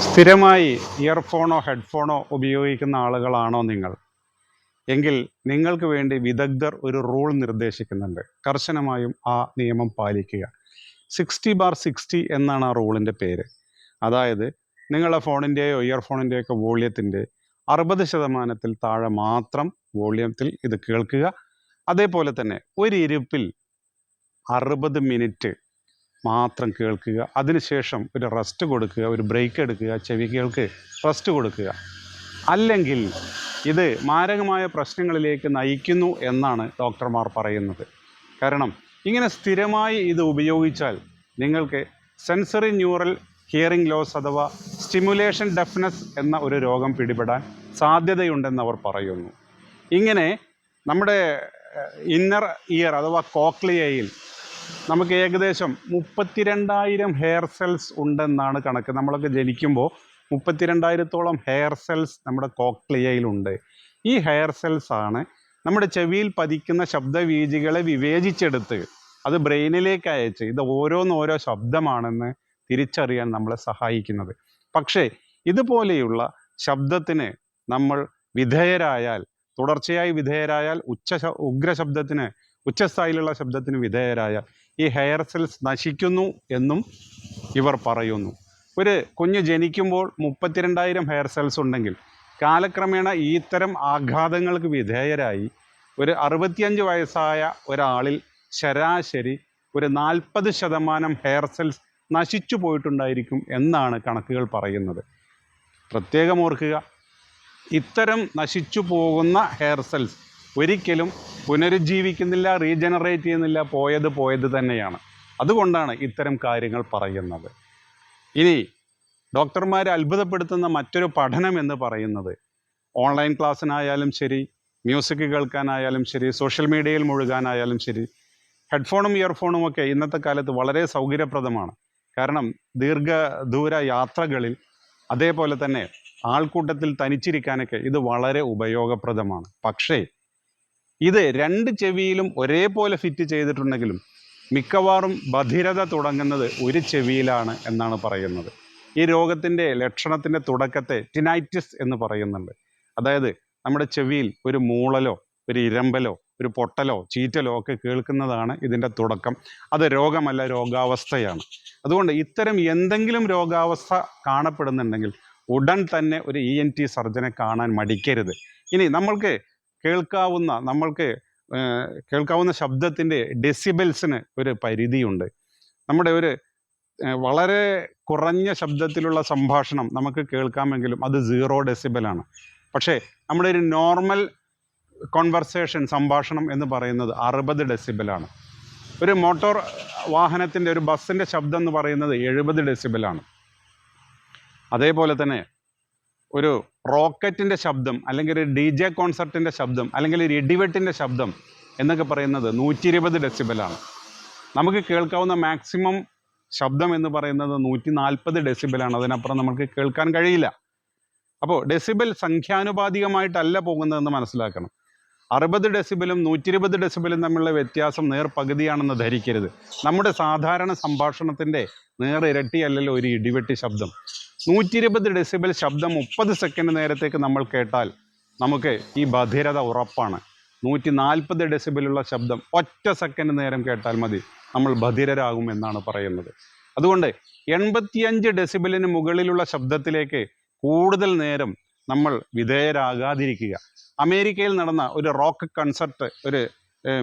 സ്ഥിരമായി ഇയർഫോണോ ഹെഡ്ഫോണോ ഉപയോഗിക്കുന്ന ആളുകളാണോ നിങ്ങൾ? എങ്കിൽ നിങ്ങൾക്ക് വേണ്ടി വിദഗ്ധർ ഒരു റൂൾ നിർദ്ദേശിക്കുന്നുണ്ട്. കർശനമായും ആ നിയമം പാലിക്കുക. സിക്സ്റ്റി ബാർ സിക്സ്റ്റി എന്നാണ് ആ റൂളിന്റെ പേര്. അതായത് നിങ്ങളുടെ ഫോണിന്റെയോ ഇയർഫോണിന്റെയോ ഒക്കെ വോള്യത്തിന്റെ അറുപത് ശതമാനത്തിൽ താഴെ മാത്രം വോള്യത്തിൽ ഇത് കേൾക്കുക. അതേപോലെ തന്നെ ഒരു ഇരുപ്പിൽ അറുപത് മിനിറ്റ് മാത്രം കേൾക്കുക. അതിനുശേഷം ഒരു റെസ്റ്റ് കൊടുക്കുക ഒരു ബ്രേക്ക് എടുക്കുക ചെവി കേൾക്ക് റെസ്റ്റ് കൊടുക്കുക. അല്ലെങ്കിൽ ഇത് മാരകമായ പ്രശ്നങ്ങളിലേക്ക് നയിക്കുന്നു എന്നാണ് ഡോക്ടർമാർ പറയുന്നത്. കാരണം ഇങ്ങനെ സ്ഥിരമായി ഇത് ഉപയോഗിച്ചാൽ നിങ്ങൾക്ക് സെൻസറി ന്യൂറൽ ഹിയറിംഗ് ലോസ് അഥവാ സ്റ്റിമുലേഷൻ ഡെഫ്നെസ് എന്ന ഒരു രോഗം പിടിപെടാൻ സാധ്യതയുണ്ടെന്ന് അവർ പറയുന്നു. ഇങ്ങനെ നമ്മുടെ ഇന്നർ ഇയർ അഥവാ കോക്ലിയയിൽ നമുക്ക് ഏകദേശം മുപ്പത്തിരണ്ടായിരം ഹെയർ സെൽസ് ഉണ്ടെന്നാണ് കണക്ക്. നമ്മളൊക്കെ ജനിക്കുമ്പോൾ മുപ്പത്തിരണ്ടായിരത്തോളം ഹെയർ സെൽസ് നമ്മുടെ കോക്ലിയയിലുണ്ട്. ഈ ഹെയർ സെൽസ് ആണ് നമ്മുടെ ചെവിയിൽ പതിക്കുന്ന ശബ്ദവീജികളെ വിവേചിച്ചെടുത്ത് അത് ബ്രെയിനിലേക്ക് അയച്ച് ഇത് ഓരോന്നോരോ ശബ്ദമാണെന്ന് തിരിച്ചറിയാൻ നമ്മളെ സഹായിക്കുന്നത്. പക്ഷേ ഇതുപോലെയുള്ള ശബ്ദത്തിന് നമ്മൾ വിധേയരായാൽ തുടർച്ചയായി വിധേയരായാൽ ഉച്ച ഉഗ്രശബ്ദത്തിന് ഉച്ചസ്ഥായിലുള്ള ശബ്ദത്തിന് വിധേയരായ ഈ ഹെയർ സെൽസ് നശിക്കുന്നു എന്നും ഇവർ പറയുന്നു. ഒരു കുഞ്ഞ് ജനിക്കുമ്പോൾ മുപ്പത്തിരണ്ടായിരം ഹെയർ സെൽസ് ഉണ്ടെങ്കിൽ കാലക്രമേണ ഇത്തരം ആഘാതങ്ങൾക്ക് വിധേയരായി ഒരു അറുപത്തിയഞ്ച് വയസ്സായ ഒരാളിൽ ശരാശരി ഒരു നാൽപ്പത് ശതമാനം ഹെയർ സെൽസ് നശിച്ചു പോയിട്ടുണ്ടായിരിക്കും എന്നാണ് കണക്കുകൾ പറയുന്നത്. പ്രത്യേകം ഓർക്കുക ഇത്തരം നശിച്ചു പോകുന്ന ഹെയർ സെൽസ് ഒരിക്കലും പുനരുജ്ജീവിക്കുന്നില്ല റീജനറേറ്റ് ചെയ്യുന്നില്ല പോയത് പോയത് തന്നെയാണ്. അതുകൊണ്ടാണ് ഇത്തരം കാര്യങ്ങൾ പറയുന്നത്. ഇനി ഡോക്ടർമാരെ അത്ഭുതപ്പെടുത്തുന്ന മറ്റൊരു പഠനം എന്ന് പറയുന്നത് ഓൺലൈൻ ക്ലാസ്സിനായാലും ശരി മ്യൂസിക് കേൾക്കാനായാലും ശരി സോഷ്യൽ മീഡിയയിൽ മുഴുകാനായാലും ശരി ഹെഡ്ഫോണും ഇയർഫോണും ഒക്കെ ഇന്നത്തെ കാലത്ത് വളരെ സൗകര്യപ്രദമാണ്. കാരണം ദീർഘദൂര യാത്രകളിൽ അതേപോലെ തന്നെ ആൾക്കൂട്ടത്തിൽ തനിച്ചിരിക്കാനൊക്കെ ഇത് വളരെ ഉപയോഗപ്രദമാണ്. പക്ഷേ ഇത് രണ്ട് ചെവിയിലും ഒരേപോലെ ഫിറ്റ് ചെയ്തിട്ടുണ്ടെങ്കിലും മിക്കവാറും ബധിരത തുടങ്ങുന്നത് ഒരു ചെവിയിലാണ് എന്നാണ് പറയുന്നത്. ഈ രോഗത്തിന്റെ ലക്ഷണത്തിന്റെ തുടക്കത്തെ ടിനൈറ്റിസ് എന്ന് പറയുന്നുണ്ട്. അതായത് നമ്മുടെ ചെവിയിൽ ഒരു മൂളലോ ഒരു ഇരമ്പലോ ഒരു പൊട്ടലോ ചീറ്റലോ ഒക്കെ കേൾക്കുന്നതാണ് ഇതിന്റെ തുടക്കം. അത് രോഗമല്ല രോഗാവസ്ഥയാണ്. അതുകൊണ്ട് ഇത്തരം എന്തെങ്കിലും രോഗാവസ്ഥ കാണപ്പെടുന്നുണ്ടെങ്കിൽ ഉടൻ തന്നെ ഒരു ഇ എൻ ടി സർജനെ കാണാൻ മടിക്കരുത്. ഇനി നമ്മൾക്ക് കേൾക്കാവുന്ന നമ്മൾക്ക് കേൾക്കാവുന്ന ശബ്ദത്തിന്റെ ഡെസിബൽസിന് ഒരു പരിധിയുണ്ട്. നമ്മുടെ ഒരു വളരെ കുറഞ്ഞ ശബ്ദത്തിലുള്ള സംഭാഷണം നമുക്ക് കേൾക്കാമെങ്കിലും അത് സീറോ ഡെസിബലാണ്. പക്ഷേ നമ്മുടെ ഒരു നോർമൽ കോൺവെർസേഷൻ സംഭാഷണം എന്ന് പറയുന്നത് അറുപത് ഡെസിബലാണ്. ഒരു മോട്ടോർ വാഹനത്തിന്റെ ഒരു ബസ്സിന്റെ ശബ്ദം എന്ന് പറയുന്നത് എഴുപത് ഡെസിബലാണ്. അതേപോലെ തന്നെ ഒരു റോക്കറ്റിന്റെ ശബ്ദം അല്ലെങ്കിൽ ഒരു ഡി ജെ കോൺസർട്ടിന്റെ ശബ്ദം അല്ലെങ്കിൽ ഒരു ഇടിവെട്ടിന്റെ ശബ്ദം എന്നൊക്കെ പറയുന്നത് നൂറ്റി ഇരുപത് ഡെസിബലാണ് നമുക്ക് കേൾക്കാവുന്ന മാക്സിമം ശബ്ദം എന്ന് പറയുന്നത് നൂറ്റി നാൽപ്പത് ഡെസിബലാണ് അതിനപ്പുറം നമുക്ക് കേൾക്കാൻ കഴിയില്ല. അപ്പോൾ ഡെസിബൽ സംഖ്യാനുപാതികമായിട്ടല്ല പോകുന്നതെന്ന് മനസ്സിലാക്കണം. അറുപത് ഡെസിബലും നൂറ്റി ഇരുപത് ഡെസിബലും തമ്മിലുള്ള വ്യത്യാസം നേർ പകുതിയാണെന്ന് ധരിക്കരുത്. നമ്മുടെ സാധാരണ സംഭാഷണത്തിന്റെ നേർ ഇരട്ടിയല്ലല്ലോ ഒരു ഇടിവെട്ടി ശബ്ദം. നൂറ്റി ഇരുപത് ഡെസിബൽ ശബ്ദം മുപ്പത് സെക്കൻഡ് നേരത്തേക്ക് നമ്മൾ കേട്ടാൽ നമുക്ക് ഈ ബധിരത ഉറപ്പാണ്. നൂറ്റി നാൽപ്പത് ഡെസിബലുള്ള ശബ്ദം ഒറ്റ സെക്കൻഡ് നേരം കേട്ടാൽ മതി. നമ്മൾ ബധിരരാകും എന്നാണ് പറയുന്നത്. അതുകൊണ്ട് എൺപത്തിയഞ്ച് ഡെസിബലിന് മുകളിലുള്ള ശബ്ദത്തിലേക്ക് കൂടുതൽ നേരം നമ്മൾ വിധേയരാകാതിരിക്കുക. അമേരിക്കയിൽ നടന്ന ഒരു റോക്ക് കൺസർട്ട് ഒരു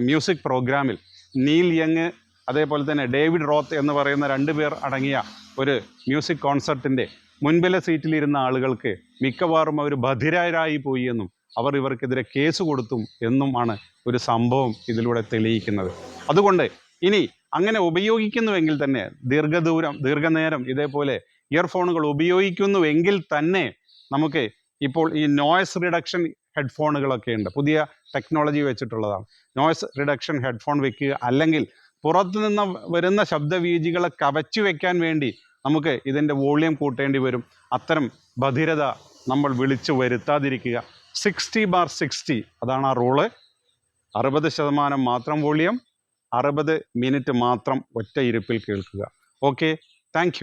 മ്യൂസിക് പ്രോഗ്രാമിൽ നീൽ യങ് അതേപോലെ തന്നെ ഡേവിഡ് റോത്ത് എന്ന് പറയുന്ന രണ്ട് പേർ അടങ്ങിയ ഒരു മ്യൂസിക് കോൺസർട്ടിന്റെ മുൻപിലെ സീറ്റിലിരുന്ന ആളുകൾക്ക് മിക്കവാറും അവർ ബധിരരായി പോയി എന്നും അവർ ഇവർക്കെതിരെ കേസ് കൊടുത്തും എന്നുമാണ് ഒരു സംഭവം ഇതിലൂടെ തെളിയിക്കുന്നത്. അതുകൊണ്ട് ഇനി അങ്ങനെ ഉപയോഗിക്കുന്നുവെങ്കിൽ തന്നെ ദീർഘദൂരം ദീർഘനേരം ഇതേപോലെ ഇയർഫോണുകൾ ഉപയോഗിക്കുന്നുവെങ്കിൽ തന്നെ നമുക്ക് ഇപ്പോൾ ഈ നോയ്സ് റിഡക്ഷൻ ഹെഡ്ഫോണുകളൊക്കെ ഉണ്ട്. പുതിയ ടെക്നോളജി വെച്ചിട്ടുള്ളതാണ്. നോയ്സ് റിഡക്ഷൻ ഹെഡ്ഫോൺ വെക്കുക അല്ലെങ്കിൽ പുറത്തു നിന്ന് വരുന്ന ശബ്ദവീജികളെ കവച്ചു വെക്കാൻ വേണ്ടി നമുക്ക് ഇതിന്റെ വോളിയം കൂട്ടേണ്ടി വരും. അത്തരം ബധിരത നമ്മൾ വിളിച്ചു വരുത്താതിരിക്കുക. സിക്സ്റ്റി ബാർ സിക്സ്റ്റി അതാണ് ആ റൂൾ അറുപത് ശതമാനം മാത്രം വോളിയം അറുപത് മിനിറ്റ് മാത്രം ഒറ്റ ഇരുപ്പിൽ കേൾക്കുക. Okay thank